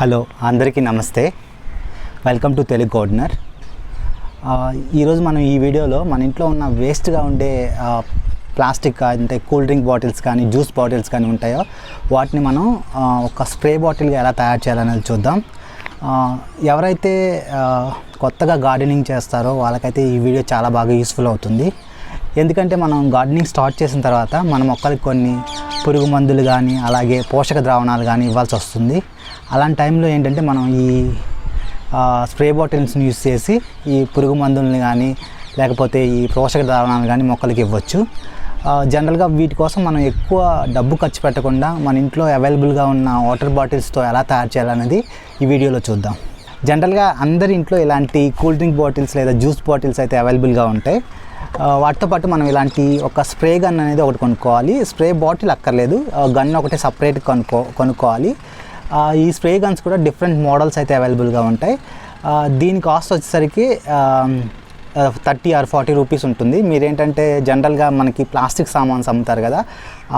Hello అందరికీ నమస్తే. Welcome to Telugu కోడినర్ ఈరోజు మనం ఈ వీడియోలో మన ఇంట్లో ఉన్న వేస్ట్గా ఉండే ప్లాస్టిక్ అంటే కూల్ డ్రింక్ బాటిల్స్ కానీ జ్యూస్ బాటిల్స్ కానీ ఉంటాయో వాటిని మనం ఒక స్ప్రే బాటిల్గా ఎలా తయారు చేయాలనేది చూద్దాం. ఎవరైతే కొత్తగా గార్డెనింగ్ చేస్తారో వాళ్ళకైతే ఈ వీడియో చాలా బాగా యూస్ఫుల్ అవుతుంది. ఎందుకంటే మనం గార్డెనింగ్ స్టార్ట్ చేసిన తర్వాత మన మొక్కలకు కొన్ని పురుగు మందులు కానీ అలాగే పోషక ద్రావణాలు కానీ ఇవ్వాల్సి వస్తుంది. అలాంటి టైంలో ఏంటంటే మనం ఈ స్ప్రే బాటిల్స్ని యూస్ చేసి ఈ పురుగు మందుల్ని కానీ లేకపోతే ఈ పోషక ద్రావణాలు కానీ మొక్కలకి ఇవ్వచ్చు. జనరల్గా వీటి కోసం మనం ఎక్కువ డబ్బు ఖర్చు పెట్టకుండా మన ఇంట్లో అవైలబుల్గా ఉన్న వాటర్ బాటిల్స్తో ఎలా తయారు చేయాలనేది ఈ వీడియోలో చూద్దాం. జనరల్గా అందరి ఇంట్లో ఇలాంటి కూల్ డ్రింక్ బాటిల్స్ లేదా జ్యూస్ బాటిల్స్ అయితే అవైలబుల్గా ఉంటాయి. వాటితో పాటు మనం ఇలాంటి ఒక స్ప్రే గన్ అనేది ఒకటి కొనుక్కోవాలి. స్ప్రే బాటిల్ అక్కర్లేదు. గన్ ఒకటి సపరేట్ కొనుక్కో కొనుక్కోవాలి. ఈ స్ప్రే గన్స్ కూడా డిఫరెంట్ మోడల్స్ అయితే అవైలబుల్గా ఉంటాయి. దీని కాస్ట్ వచ్చేసరికి థర్టీ ఆర్ ఫార్టీ రూపీస్ ఉంటుంది. మీరేంటంటే జనరల్గా మనకి ప్లాస్టిక్ సామాన్స్ అమ్ముతారు కదా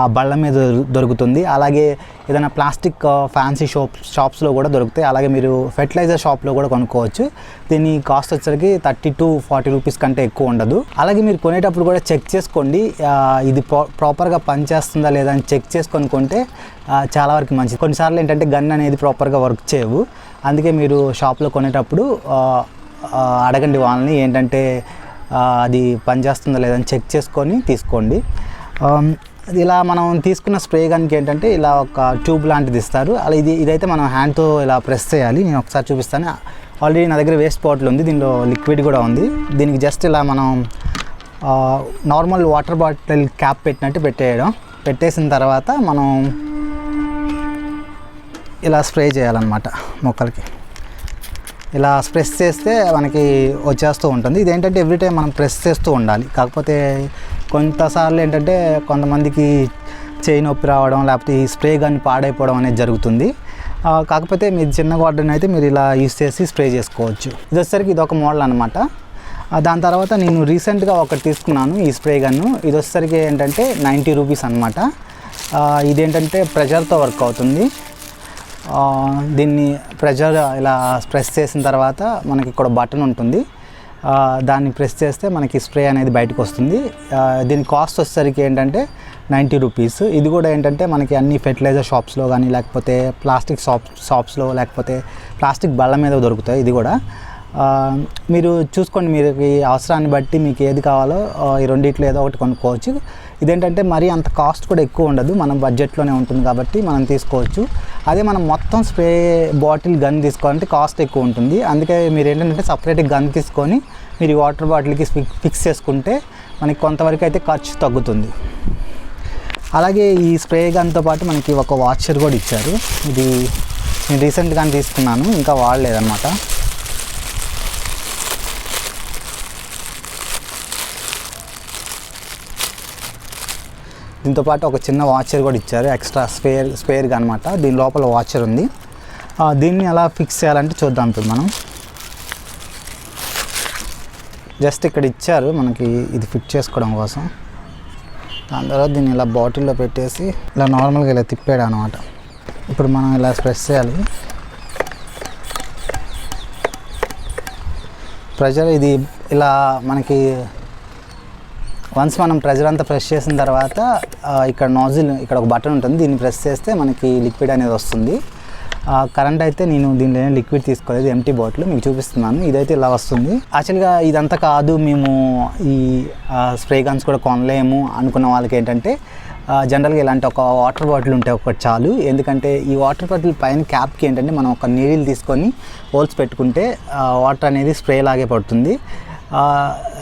ఆ బళ్ళ మీద దొరుకుతుంది. అలాగే ఏదైనా ప్లాస్టిక్ ఫ్యాన్సీ షాప్ షాప్స్లో కూడా దొరుకుతాయి. అలాగే మీరు ఫెర్టిలైజర్ షాప్లో కూడా కొనుక్కోవచ్చు. దీని కాస్ట్ వచ్చేసరికి థర్టీ టు ఫార్టీ రూపీస్ కంటే ఎక్కువ ఉండదు. అలాగే మీరు కొనేటప్పుడు కూడా చెక్ చేసుకోండి. ఇది ప్రాపర్గా పనిచేస్తుందా లేదా అని చెక్ చేసుకొని కొంటే చాలా వరకు మంచిది. కొన్నిసార్లు ఏంటంటే గన్ అనేది ప్రాపర్గా వర్క్ చేయవు. అందుకే మీరు షాప్లో కొనేటప్పుడు అడగండి వాళ్ళని ఏంటంటే అది పనిచేస్తుందా లేదని చెక్ చేసుకొని తీసుకోండి. ఇలా మనం తీసుకున్న స్ప్రే గన్కి ఏంటంటే ఇలా ఒక ట్యూబ్ లాంటిది ఇస్తారు. అలా ఇది ఇదైతే మనం హ్యాండ్తో ఇలా ప్రెస్ చేయాలి. నేను ఒకసారి చూపిస్తాను. ఆల్రెడీ నా దగ్గర వేస్ట్ బాటిల్ ఉంది. దీనిలో లిక్విడ్ కూడా ఉంది. దీనికి జస్ట్ ఇలా మనం నార్మల్ వాటర్ బాటిల్ క్యాప్ పెట్టినట్టు పెట్టేయడం. పెట్టేసిన తర్వాత మనం ఇలా స్ప్రే చేయాలన్నమాట మొక్కలకి. ఇలా ప్రెస్ చేస్తే మనకి వచ్చేస్తూ ఉంటుంది. ఇదేంటంటే ఎవ్రీ టైం మనం ప్రెస్ చేస్తూ ఉండాలి. కాకపోతే కొంతసార్లు ఏంటంటే కొంతమందికి చేయి నొప్పి రావడం లేకపోతే ఈ స్ప్రే గన్ పాడైపోవడం అనేది జరుగుతుంది. కాకపోతే మీరు చిన్న గార్డెన్ అయితే మీరు ఇలా యూస్ చేసి స్ప్రే చేసుకోవచ్చు. ఇది వచ్చేసరికి ఇది ఒక మోడల్ అనమాట దాని తర్వాత నేను రీసెంట్గా ఒకటి తీసుకున్నాను ఈ స్ప్రే గన్ను. ఇది వచ్చేసరికి ఏంటంటే నైంటీ రూపీస్ అనమాట ఇదేంటంటే ప్రెషర్తో వర్క్ అవుతుంది. దీన్ని ప్రెషర్ ఇలా ప్రెస్ చేసిన తర్వాత మనకి ఇక్కడ బటన్ ఉంటుంది. దాన్ని ప్రెస్ చేస్తే మనకి స్ప్రే అనేది బయటకు వస్తుంది. దీని కాస్ట్ వచ్చేసరికి ఏంటంటే నైంటీ రూపీస్. ఇది కూడా ఏంటంటే మనకి అన్ని ఫెర్టిలైజర్ షాప్స్లో కానీ లేకపోతే ప్లాస్టిక్ షాప్ షాప్స్లో లేకపోతే ప్లాస్టిక్ బళ్ళ మీద దొరుకుతాయి ఇది కూడా. మీరు చూసుకోండి మీరు ఈ అవసరాన్ని బట్టి మీకు ఏది కావాలో ఈ రెండిట్లో ఏదో ఒకటి కొనుక్కోవచ్చు. ఇదేంటంటే మరీ అంత కాస్ట్ కూడా ఎక్కువ ఉండదు మనం బడ్జెట్లోనే ఉంటుంది కాబట్టి మనం తీసుకోవచ్చు. అదే మనం మొత్తం స్ప్రే బాటిల్ గన్ తీసుకోవాలంటే కాస్ట్ ఎక్కువ ఉంటుంది. అందుకే మీరు ఏంటంటే సపరేట్ గన్ తీసుకొని మీరు వాటర్ బాటిల్కి ఫిక్స్ చేసుకుంటే మనకి కొంతవరకు అయితే ఖర్చు తగ్గుతుంది. అలాగే ఈ స్ప్రే గన్తో పాటు మనకి ఒక వాచర్ కూడా ఇచ్చారు. ఇది నేను రీసెంట్గానే తీసుకున్నాను ఇంకా వాడలేదన్నమాట. దీంతో పాటు ఒక చిన్న వాచర్ కూడా ఇచ్చారు. ఎక్స్ట్రా స్పేర్ స్పేర్గా అనమాట దీని లోపల వాచర్ ఉంది. దీన్ని ఎలా ఫిక్స్ చేయాలంటే చూద్దాం ఇప్పుడు మనం. జస్ట్ ఇక్కడ ఇచ్చారు. మనకి ఇది ఫిట్ చేసుకోవడం కోసం. దాని తర్వాత దీన్ని ఇలా బాటిల్లో పెట్టేసి ఇలా నార్మల్గా ఇలా తిప్పాడు అనమాట ఇప్పుడు మనం ఇలా ప్రెస్ చేయాలి. ప్రెషర్ ఇది ఇలా మనకి వన్స్ మనం ప్రెజర్ అంతా ప్రెస్ చేసిన తర్వాత ఇక్కడ నాజిల్ ఇక్కడ ఒక బటన్ ఉంటుంది. దీన్ని ప్రెస్ చేస్తే మనకి లిక్విడ్ అనేది వస్తుంది. కరెంట్ అయితే నేను దీనిలో లిక్విడ్ తీసుకోలేదు ఎంటీ బాటిల్ మీకు చూపిస్తున్నాను. ఇదైతే ఇలా వస్తుంది. యాక్చువల్గా ఇదంతా కాదు మేము ఈ స్ప్రే గన్స్ కూడా కొనలేము. అనుకున్న వాళ్ళకి ఏంటంటే జనరల్గా ఇలాంటి ఒక వాటర్ బాటిల్ ఉంటే ఒకటి చాలు. ఎందుకంటే ఈ వాటర్ బాటిల్ పైన క్యాప్కి ఏంటంటే మనం ఒక నీళ్ళు తీసుకొని హోల్స్ పెట్టుకుంటే వాటర్ అనేది స్ప్రే లాగే పడుతుంది.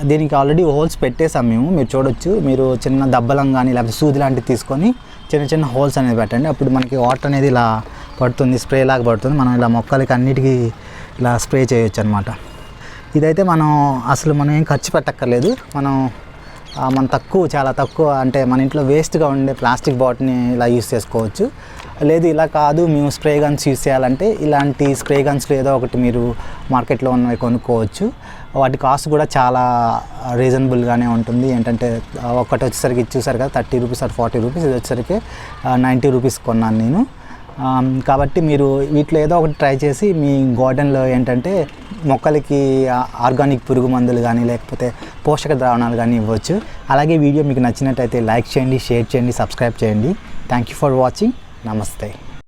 దీనికి ఆల్రెడీ హోల్స్ పెట్టేసాం మేము. మీరు చూడొచ్చు. మీరు చిన్న దబ్బలం కానీ లేకపోతే సూది లాంటివి తీసుకొని చిన్న చిన్న హోల్స్ అనేది పెట్టండి. అప్పుడు మనకి వాటర్ అనేది ఇలా పడుతుంది స్ప్రే లాగా పడుతుంది. మనం ఇలా మొక్కలకి అన్నిటికీ ఇలా స్ప్రే చేయొచ్చు అనమాట ఇదైతే మనం అసలు మనం ఏం ఖర్చు పెట్టక్కర్లేదు. మనం మనం తక్కువ చాలా తక్కువ అంటే మన ఇంట్లో వేస్ట్గా ఉండే ప్లాస్టిక్ బాటిల్ని ఇలా యూస్ చేసుకోవచ్చు. లేదు ఇలా కాదు మేము స్ప్రే గన్స్ యూస్ చేయాలంటే ఇలాంటి స్ప్రే గన్స్లో ఏదో ఒకటి మీరు మార్కెట్లో ఉన్నవి కొనుక్కోవచ్చు. వాటి కాస్ట్ కూడా చాలా రీజనబుల్గానే ఉంటుంది. ఏంటంటే ఒకటి వచ్చేసరికి ఇది చూసారు కదా thirty rupees or forty rupees ఇది వచ్చేసరికి నైంటీ రూపీస్ కొన్నాను నేను. కాబట్టి మీరు వీటిలో ఏదో ఒకటి ట్రై చేసి మీ గార్డెన్లో ఏంటంటే మొక్కలకి ఆర్గానిక్ పురుగు మందులు కానీ లేకపోతే పోషక ద్రావణాలు కానీ ఇవ్వచ్చు. అలాగే వీడియో మీకు నచ్చినట్టయితే లైక్ చేయండి షేర్ చేయండి సబ్స్క్రైబ్ చేయండి. థ్యాంక్ యూ ఫర్ వాచింగ్ నమస్తే